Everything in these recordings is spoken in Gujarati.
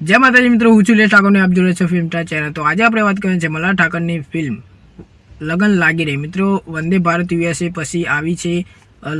જય માતાજી મિત્રો, હું છું લે ઠાકોરની આપ જોડે છો ફિલ્મ ચેનલ તો આજે આપણે વાત કરીએ મલ્હાર ઠાકરની ફિલ્મ લગન લાગી રહી. મિત્રો, વંદે ભારત યુએસએ પછી આવી છે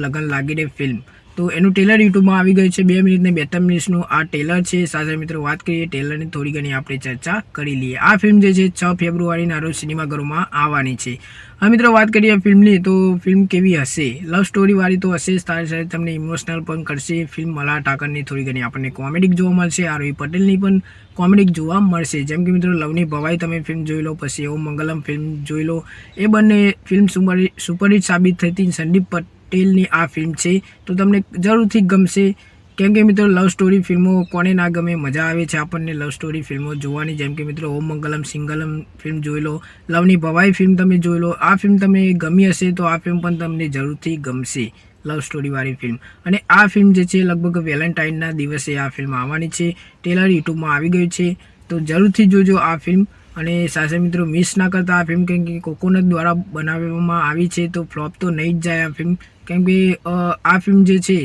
લગન લાગી રહી ફિલ્મ તો એનું ટેલર યુટ્યુબમાં આવી ગયું છે. બે મિનિટ ને બેતાલીસ મિનિટનું આ ટેલર છે. સાથે મિત્રો વાત કરીએ ટેલરની, થોડી ઘણી આપણે ચર્ચા કરી લઈએ. આ ફિલ્મ જે છે, છ ફેબ્રુઆરીના રોજ સિનેમાઘરોમાં આવવાની છે. હવે મિત્રો, વાત કરીએ ફિલ્મની, તો ફિલ્મ કેવી હશે? લવ સ્ટોરી વાળી તો હશે સાથે સાથે તમને ઇમોશનલ પણ કરશે. ફિલ્મ મલા ઠાકરની થોડી ઘણી આપણને કોમેડિક જોવા મળશે. આરોહી પટેલની પણ કોમેડિક જોવા મળશે. જેમ કે મિત્રો, લવની ભવાઈ તમે ફિલ્મ જોઈ લો, પછી ઓમ મંગલમ ફિલ્મ જોઈ લો. એ બંને ફિલ્મ સુપર સુપરહિટ સાબિત થતી. સંદીપ સંદીપ પટેલની આ ફિલ્મ છે. તો તમને જરૂરથી ગમશે. કેમ કે મિત્રો, લવ સ્ટોરી ફિલ્મો કોને ના ગમે, મજા આવે છે આપણને લવ સ્ટોરી ફિલ્મો જોવાની. જેમ કે મિત્રો, ઓમ મંગલમ, સિંગલમ ફિલ્મ જોઈ લો. લવની ભવાઈ ફિલ્મ તમે જોઈ લો. આ ફિલ્મ તમે ગમી હશે તો આ ફિલ્મ પણ તમને જરૂરથી ગમશે, લવ સ્ટોરીવાળી ફિલ્મ. અને આ ફિલ્મ જે છે, લગભગ વેલેન્ટાઇનના દિવસે આ ફિલ્મ આવવાની છે. ટેલર યુટ્યુબમાં આવી ગયું છે. તો જરૂરથી જોજો આ ફિલ્મ. અને સાથે મિત્રો મિસ ના કરતા આ ફિલ્મ કેમ કે કોકોનટ દ્વારા બનાવવામાં આવી છે, તો ફ્લોપ તો નહીં જ જાય આ ફિલ્મ કેમ કે આ ફિલ્મ જે છે,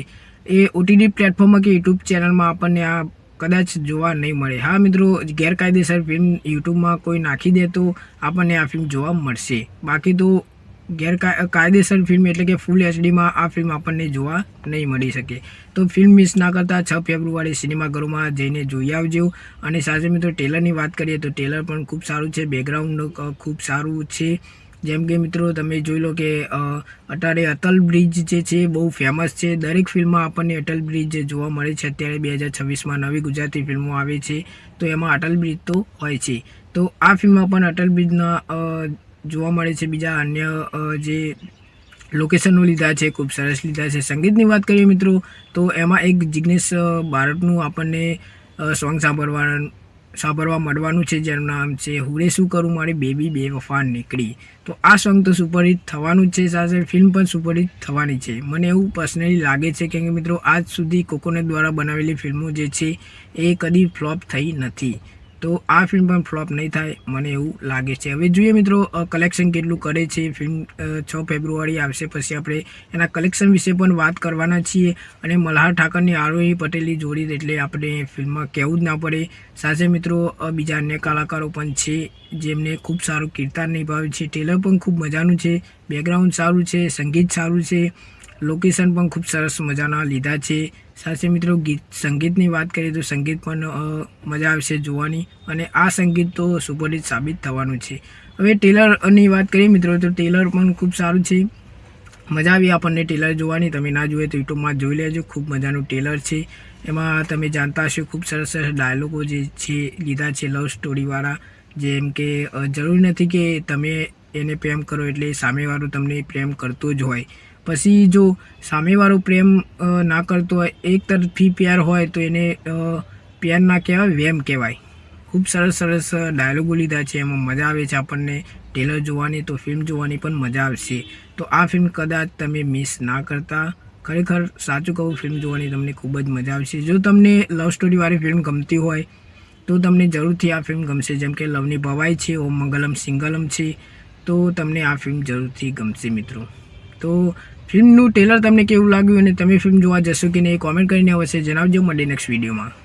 એ ઓટીટી પ્લેટફોર્મમાં કે યુટ્યુબ ચેનલમાં આપણને આ કદાચ જોવા નહીં મળે. હા, મિત્રો, ગેરકાયદેસર ફિલ્મ યુટ્યુબમાં કોઈ નાખી દે તો આપણને આ ફિલ્મ જોવા મળશે. બાકી તો ગેરકાય કાયદેસર ફિલ્મ એટલે કે ફૂલ એચડીમાં આ ફિલ્મ આપણને જોવા નહીં મળી શકે. તો ફિલ્મ મિસ ના કરતા છ ફેબ્રુઆરી સિનેમાઘરોમાં જઈને જોઈ આવજો. અને સાથે મિત્રો ટેલરની વાત કરીએ તો ટેલર પણ ખૂબ સારું છે. બેકગ્રાઉન્ડ ખૂબ સારું છે. જેમ કે મિત્રો તમે જોઈ લો કે અત્યારે અટલ બ્રિજ જે છે બહુ ફેમસ છે. દરેક ફિલ્મમાં આપણને અટલ બ્રિજ જોવા મળે છે. અત્યારે બે હજાર છવ્વીસમાં નવી ગુજરાતી ફિલ્મો આવે છે. તો એમાં અટલ બ્રિજ તો હોય છે. તો આ ફિલ્મમાં પણ અટલ બ્રિજના જોવા મળે છે બીજા અન્ય જે લોકેશનો લીધા છે, ખૂબ સરસ લીધા છે. સંગીતની વાત કરીએ મિત્રો, તો એમાં એક જિગ્નેશ બારટનું આપણને સોંગ સાંભળવા સાંભળવા મળવાનું છે, જેનું નામ છે હુરે શું કરું મારી બેબી, બે વફા નીકળી તો આ સોંગ તો સુપરહિટ થવાનું જ છે સાથે ફિલ્મ પણ સુપરહિટ થવાની છે. મને એવું પર્સનલી લાગે છે કેમ કે મિત્રો, આજ સુધી કોકોનેટ દ્વારા બનાવેલી ફિલ્મો જે છે, એ કદી ફ્લોપ થઈ નથી. તો આ ફિલ્મ પણ ફ્લોપ નહીં થાય, મને એવું લાગે છે. હવે જોઈએ મિત્રો કલેક્શન કેટલું કરે છે ફિલ્મ છ ફેબ્રુઆરી આવશે પછી આપણે એના કલેક્શન વિશે પણ વાત કરવાના છીએ અને મલ્હાર ઠાકરની આરોહી પટેલની જોડી એટલે આપણે ફિલ્મમાં કહેવું જ ના પડે. સાથે મિત્રો બીજા અન્ય કલાકારો પણ છે જેમને ખૂબ સારું કીર્તન નિભાવ્યું છે. ટેલર પણ ખૂબ મજાનું છે. બેકગ્રાઉન્ડ સારું છે, સંગીત સારું છે. લોકેશન પણ ખૂબ સરસ મજાના લીધા છે. સાથે મિત્રો ગીત, સંગીતની વાત કરીએ તો સંગીત પણ મજા આવશે જોવાની અને આ સંગીત તો સુપરહિટ સાબિત થવાનું છે. હવે ટેલરની વાત કરીએ મિત્રો તો ટેલર પણ ખૂબ સારું છે. મજા આવી આપણને ટેલર જોવાની. તમે ના જોઈએ તો યુટ્યુબમાં જોઈ લેજો. ખૂબ મજાનું ટેલર છે. એમાં તમે જાણતા હશો ખૂબ સરસ સરસ ડાયલોગો જે છે, લીધા છે લવ સ્ટોરીવાળા. જેમ કે જરૂરી નથી કે તમે એને પ્રેમ કરો એટલે સામેવાળો તમને પ્રેમ કરતો જ હોય. પછી જો સામેવાળો પ્રેમ ના કરતો હોય, એક તરફી પ્યાર હોય, તો એને પ્યાર ના કહેવાય, વેમ કહેવાય. ખૂબ સરસ સરસ ડાયલોગો લીધા છે, એમાં મજા આવે છે આપણને. ટેલર જોવાની તો ફિલ્મ જોવાની પણ મજા આવશે. તો આ ફિલ્મ કદાચ તમે મિસ ના કરતા. ખરેખર સાચું કહું, ફિલ્મ જોવાની તમને ખૂબ જ મજા આવશે. જો તમને લવ સ્ટોરીવાળી ફિલ્મ ગમતી હોય, તો તમને જરૂરથી આ ફિલ્મ ગમશે. જેમ કે લવની ભવાઈ છે, ઓમ મંગલમ સિંગલમ છે, તો તમને આ ફિલ્મ જરૂરથી ગમશે મિત્રો. તો ફિલ્મનું ટેલર તમને કેવું લાગ્યું અને તમે ફિલ્મ જોવા જશો કે નહીં કોમેન્ટ કરીને અવશ્ય જણાવજો મળે નેક્સ્ટ વિડીયોમાં